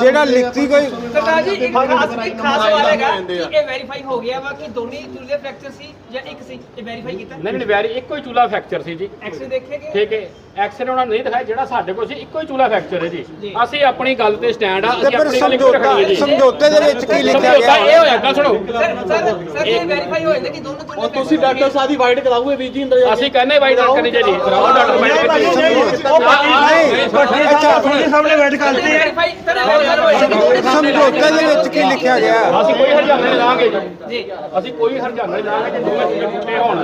ਜਿਹੜਾ ਲਿਖਤੀ ਕੋਈ ਸਰਦਾਰ ਜੀ ਇੱਕ ਖਾਸ ਇੱਕ ਖਾਸ ਸਵਾਲ ਹੈਗਾ ਕਿ ਇਹ ਵੈਰੀਫਾਈ ਹੋ ਗਿਆ ਵਾ ਕਿ ਦੋਨੇ ਚੁੱਲ੍ਹੇ ਫ੍ਰੈਕਚਰ ਸੀ ਜਾਂ ਇੱਕ ਸੀ? ਇਹ ਵੈਰੀਫਾਈ ਕੀਤਾ? ਨਹੀਂ ਨਹੀਂ ਵੈਰੀ ਇੱਕੋ ਹੀ ਚੂਲਾ ਫ੍ਰੈਕਚਰ ਸੀ ਜੀ। ਐਕਸਰੇ ਦੇਖੇ ਕਿ ਠੀਕ ਹੈ। ਐਕਸਰੇ ਉਹਨਾਂ ਨੇ ਨਹੀਂ ਦਿਖਾਇਆ ਜਿਹੜਾ ਸਾਡੇ ਕੋਲ ਸੀ ਇੱਕੋ ਹੀ ਚੂਲਾ ਫ੍ਰੈਕਚਰ ਹੈ ਜੀ। ਅਸੀਂ ਆਪਣੀ ਗੱਲ ਤੇ ਸਟੈਂਡ ਆ ਅਸੀਂ ਆਪਣੀ ਗੱਲ ਇੱਕੋ ਰੱਖਣੀ ਹੈ ਸਮਝੌਤਾ ਜੀ। ਸਮਝੌਤੇ ਦੇ ਵਿੱਚ ਕੀ ਲਿਖਿਆ ਗਿਆ? ਇਹ ਹੋਇਆ ਗੱਲ ਸੁਣੋ। ਸਰ ਸਰ ਸਰ ਇਹ ਵੈਰੀਫਾਈ ਹੋ ਜਾਂਦਾ ਕਿ ਦੋਨੋਂ ਚੁੱਲ੍ਹੇ ਤੁਸੀਂ ਡਾਕਟਰ ਸਾਹਿਬ ਦੀ ਵਾਈਟ ਕਰਾਓਗੇ ਵੀਰ ਜੀ ਅੰਦਰ ਅਸੀਂ ਕਹਿੰਦੇ ਡਾਕਟਰ ਕਰਨੀ ਚਾਹੀਦੀ ਕਰਾਓ ਡਾਕਟਰ ਨਹੀਂ ਭਾਜੀ ਨਹੀਂ ਉਹ ਨਹੀਂ ਭੱਟੀ ਵੇਟ ਕਰਤੀ ਵੈਰੀਫਾਈ ਸਰ ਵੈਰੀਫਾਈ ਸਮਝੌਤੇ ਦੇ ਵਿੱਚ ਕੀ ਲਿਖਿਆ ਗਿਆ? ਅਸੀਂ ਕੋਈ ਹਰਜਾਨਾ ਨਹੀਂ ਲਾਂਗੇ ਜੀ। ਅਸੀਂ ਕੋਈ ਹਰਜਾਨਾ ਨਹੀਂ ਲਾਂਗੇ ਕਿ ਦੋਵੇਂ ਚੂਲੇ ਟੁੱਟੇ ਹੋਣ।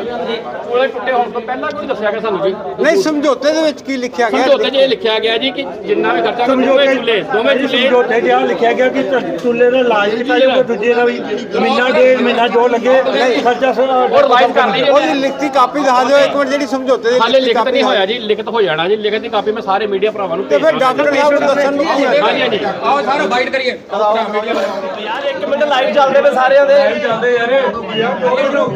ਚੂਲੇ ਟੁੱਟੇ ਹੋਣ ਤੋਂ ਪਹਿਲਾਂ ਕੋਈ ਦੱਸਿਆ ਗਿਆ ਸਾਨੂੰ ਜੀ। ਨਹੀਂ ਸਮਝੌਤੇ ਦੇ ਵਿੱਚ ਕੀ ਲਿਖਿਆ ਗਿਆ? ਸਮਝੌਤੇ 'ਚ ਇਹ ਲਿਖਿਆ ਗਿਆ ਜੀ ਕਿ ਜਿੰਨਾ ਵੀ ਖਰਚਾ ਦੋਵੇਂ ਚੂਲੇ ਦੋਵੇਂ ਚੂਲੇ ਸਮਝੌਤੇ ਜਿਹਾ ਲਿਖਿਆ ਗਿਆ ਕਿ ਚੁੱਲੇ ਦਾ ਇਲਾਜ ਕੀਤਾ ਜਾਊਗਾ ਦੂਜੇ ਦਾ ਵੀ ਮਹੀਨਾ ਡੇਢ ਮਹੀਨਾ ਜੋ ਲੱਗੇ ਖਰਚਾ ਉਹ ਰਿਵਾਈਜ਼ ਕਰ ਲਈ ਉਹਦੀ ਲਿਖਤੀ ਕਾਪੀ ਦਿਖਾ ਦਿਓ ਇੱਕ ਮਿੰਟ ਜਿਹੜੀ ਸਮਝੌਤੇ ਦੀ ਹਾਲੇ ਲਿਖਤੀ ਲਿਖਤ ਕਾਪੀ ਨਹੀਂ ਹੋਇਆ ਜੀ ਲਿਖਤ ਹੋ ਜਾਣਾ ਜੀ। ਲਿਖਤ ਦੀ ਕਾਪੀ ਮੈਂ ਸਾਰੇ ਮੀਡੀਆ ਭਰਾਵਾਂ ਨੂੰ ਤੇ ਭੇਜ ਫਿਰ ਡਾਕਟਰ ਸਾਹਿਬ ਨੂੰ ਦੱਸਣ ਹਾਂਜੀ ਹਾਂਜੀ। ਆਓ ਸਾਰਾ ਵਾਈਟ ਕਰੀਏ। ਯਾਰ ਇੱਕ ਮਿੰਟ ਲਾਈਵ ਚੱਲਦੇ ਪਏ ਸਾਰਿਆਂ ਦੇ। ਚੱਲਦੇ ਯਾਰ। ਮਿੰਟ ਰੁਕ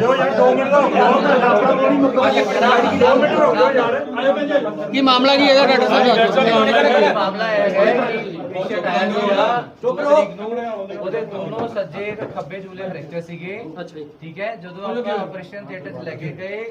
ਯਾਰ ਕੀ ਮਾਮਲਾ ਕੀ ਹੈਗਾ ਡਾਕਟਰ ਸਾਹਿਬ ਮਾਮਲਾ ਇਹ ਹੈ ਕਿ ਪਿੱਛੇ ਟਾਇਰ ਹੋਇਆ ਚੁੱਪ ਉਹਦੇ ਦੋਨੋਂ ਸੱਜੇ ਤੇ ਖੱਬੇ ਚੂਲੇ ਫ੍ਰੈਕਚਰ ਸੀਗੇ। ਠੀਕ ਹੈ? ਜਦੋਂ ਆਪਾਂ ਆਪਰੇਸ਼ਨ ਥੀਏਟਰ 'ਚ ਲੈ ਕੇ ਗਏ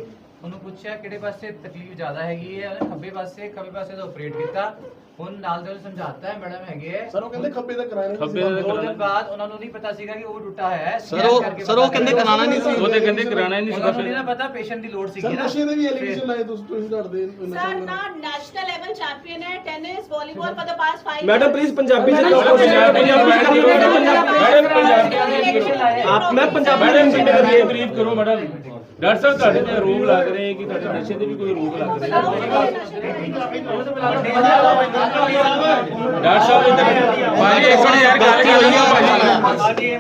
ਉਹਨੂੰ ਪੁੱਛਿਆ ਕਿਹੜੇ ਪਾਸੇ ਤਕਲੀਫ ਜ਼ਿਆਦਾ ਹੈਗੀ ਹੈ ਉਹਨੇ ਖੱਬੇ ਪਾਸੇ ਖੱਬੇ ਪਾਸੇ ਦਾ ਆਪਰੇਟ ਕੀਤਾ। ਹੁਣ ਨਾਲ ਦੇ ਉਹਨੂੰ ਸਮਝਾਤਾ ਹੈ ਮੈਡਮ ਹੈਗੇ ਹੈ ਸਰ ਉਹ ਕਹਿੰਦੇ ਖੱਬੇ ਦਾ ਕਰਾਇਆ ਖੱਬੇ ਦੋ ਦਿਨ ਬਾਅਦ ਉਹਨਾਂ ਨੂੰ ਨਹੀਂ ਪਤਾ ਸੀਗਾ ਕਿ ਉਹ ਟੁੱਟਾ ਹੈ। ਸਰ ਉਹ ਸਰ ਉਹ ਕਹਿੰਦੇ ਕਰਾਣਾ ਨਹੀਂ ਸੀ ਉਹਦੇ ਕਹਿੰਦੇ ਕਰਾਣਾ ਹੀ ਨਹੀਂ ਉਹਨਾਂ ਨੂੰ ਨਹੀਂ ਨਾ ਪਤਾ ਪੇਸ਼ੈਂਟ ਦੀ ਲੋੜ ਸੀਗੀ ਨਾ। ਨਸ਼ੇ ਦੇ ਵੀ ਐਲੀਗੇਸ਼ਨ ਲਾਏ ਤੁਸੀਂ ਤੁਸੀਂ ਕਰਦੇ Sir, not national level champion है tennis, volleyball for the past five. Madam years. Please Punjabi ਚ Sir, ਕਹੋ ਆਪ ਮੈਂ ਪੰਜਾਬੀ ਮੈਡਮ ਪੰਜਾਬੀ ਬਰੀਫ ਕਰੋ ਮੈਡਮ ਡਾਕਟਰ ਸਾਹਿਬ ਤੁਹਾਡੇ ਤੇ ਆਰੋਪ ਲੱਗ ਰਹੇ ਕਿ ਤੁਹਾਡੇ ਨਸ਼ੇ ਦੇ ਵੀ ਕੋਈ ਆਰੋਪ ਲੱਗ ਰਹੇ? ਡਾਕਟਰ ਸਾਹਿਬ ਇੱਧਰ ਭਾਜੀ ਇੱਕ ਮਿੰਟ ਯਾਰ ਗੱਲ ਕੀ ਹੋਈ ਆ ਭਾਜੀ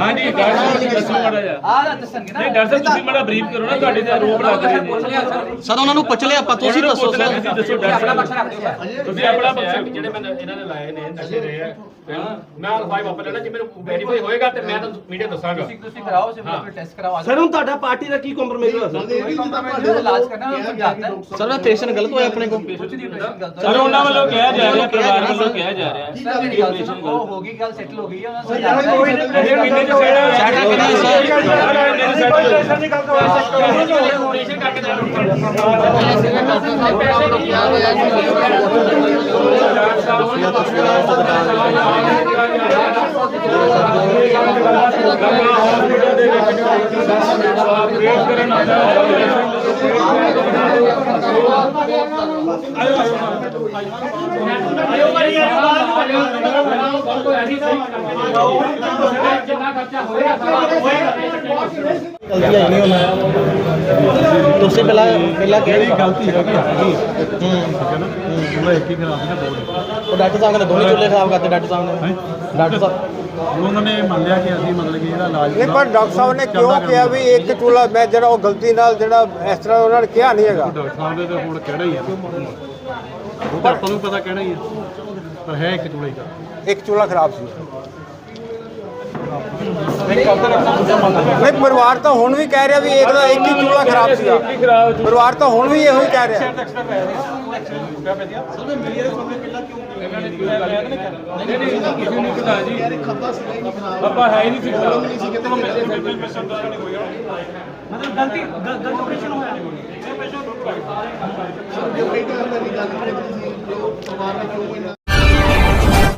ਹਾਂਜੀ ਡਾਕਟਰ ਸਾਹਿਬ ਦੱਸੋ ਮਾੜਾ ਜਿਹਾ। ਆਹ ਨਾ ਦੱਸਣਗੇ ਨਾ ਨਹੀਂ ਡਾਕਟਰ ਸਾਹਿਬ ਤੁਸੀਂ ਮਾੜਾ ਬਰੀਫ ਕਰੋ ਨਾ ਤੁਹਾਡੇ ਤੇ ਆਰੋਪ ਲੱਗ ਰਹੇ ਨੇ ਸਰ ਉਹਨਾਂ ਨੂੰ ਪੁੱਛ ਲਿਆ ਆਪਾਂ ਤੁਸੀਂ ਦੱਸੋ ਲਿਆ, ਤੁਸੀਂ ਦੱਸੋ ਡਾਕਟਰ ਸਾਹਿਬ। ਤੁਸੀਂ ਆਪਣਾ ਪਕਸ਼ ਜਿਹੜੇ ਮੈਂ ਇਹਨਾਂ ਨੇ ਲਾਏ ਨੇ ਨਸ਼ੇ ਦੇ ਆ। ਮੈਂ ਅਲਫਾਜ਼ ਵਾਪਸ ਲੈਣਾ ਜੇ ਮੈਨੂੰ ਵੈਰੀਫਾਈ ਹੋਏਗਾ ਤੇ ਮੈਂ ਤੁਹਾਨੂੰ ਮੀਡੀਆ ਦੱਸਾਂਗਾ ਤੁਸੀਂ ਤੁਸੀਂ ਕਰਾਓ ਸਿਵਲ ਟੈਸਟ ਕਰਾਓ ਸਰ ਹੁਣ ਤੁਹਾਡਾ ਪਾਰਟੀ ਦਾ ਕੀ ਕੰਪਰੋਮਾਈਜ਼ ਹੋਇਆ ਸਰ ਇਲਾਜ ਕਰਨਾ ਸਮਝਾਤਾ ਹੈ ਸਰ ਦਾ ਆਪਰੇਸ਼ਨ ਗਲਤ ਹੋਇਆ ਆਪਣੇ ਕੋਲ ਕੁਛ ਦੀ ਆਪਰੇਸ਼ਨ ਗਲਤ ਸਰ ਉਹਨਾਂ ਵੱਲੋਂ ਕਿਹਾ ਜਾ ਰਿਹਾ ਪਰਿਵਾਰ ਵੱਲੋਂ ਕਿਹਾ ਜਾ ਰਿਹਾ ਸਰ ਮੇਰੀ ਗੱਲ ਸੁਣੋ ਹੋ ਗਈ ਗੱਲ ਸੈਟਲ ਹੋ ਗਈ ਹੈ ਉਹਨਾਂ ਸਮਝਾਤਾ ਇਹ ਕਿੰਨੇ ਚ ਸੈਟ ਆਪਰੇਸ਼ਨ ਕਰਕੇ ਦੇ ਵਿੱਚ ਆਪਰੇਟ ਕਰਨ आयो आयो आयो आयो ਗਲਤੀ ਆਈ ਨਹੀਂ ਉਹਨਾਂ ਤੁਸੀਂ ਪਹਿਲਾਂ ਪਹਿਲਾਂ ਕਿਹੜੀ ਗਲਤੀ ਹੈਗੀ ਜੀ। ਹੂੰ। ਚੂਲਾ ਇੱਕ ਹੀ ਖਰਾਬ ਸੀਗਾ ਦੋ ਨੇ ਉਹ ਡਾਕਟਰ ਸਾਹਿਬ ਨੇ ਦੋਨੇ ਚੁੱਲ੍ਹੇ ਖਰਾਬ ਕਰਤੇ ਡਾਕਟਰ ਸਾਹਿਬ ਨੇ। ਡਾਕਟਰ ਸਾਹਿਬ ਉਹਨਾਂ ਨੇ ਮੰਨ ਲਿਆ ਕਿ ਅਸੀਂ ਮਤਲਬ ਕਿ ਜਿਹੜਾ ਇਲਾਜ ਨਹੀਂ ਪਰ ਡਾਕਟਰ ਸਾਹਿਬ ਨੇ ਕਿਉਂ ਕਿਹਾ ਵੀ ਇੱਕ ਚੂਲਾ ਮੈਂ ਜਿਹੜਾ ਉਹ ਗਲਤੀ ਨਾਲ ਜਿਹੜਾ ਇਸ ਤਰ੍ਹਾਂ ਉਹਨਾਂ ਨੇ ਕਿਹਾ ਨਹੀਂ ਹੈਗਾ? ਡਾਕਟਰ ਸਾਹਿਬ ਨੇ ਤਾਂ ਹੁਣ ਕਹਿਣਾ ਹੀ ਆ ਉਹ ਤਾਂ ਆਪਾਂ ਨੂੰ ਪਤਾ ਕਹਿਣਾ ਹੀ ਆ ਪਰ ਹੈ ਇੱਕ ਚੂਲਾ ਹੀ ਦਾ। ਇੱਕ ਚੂਲਾ ਖਰਾਬ ਸੀ। ਨਹੀਂ ਪਰਿਵਾਰ ਤਾਂ ਹੁਣ ਵੀ ਕਹਿ ਰਿਹਾ ਵੀ ਇੱਕ ਦਾ ਇੱਕ ਹੀ ਚੂਲਾ ਖਰਾਬ ਸੀਗਾ। ਪਰਿਵਾਰ ਤਾਂ ਹੁਣ ਵੀ ਇਹੋ ਹੀ ਕਹਿ ਰਿਹਾ। ਨਹੀਂ ਨਹੀਂ ਕਿਸੇ ਨੂੰ ਪਤਾ ਜੀ। ਆਪਾਂ ਹੈ ਨਹੀਂ ਸਿੱਖਦਾ ਮਤਲਬ ਗਲਤੀ ਗਲਤ ਆਪਰੇਸ਼ਨ ਹੋਇਆ।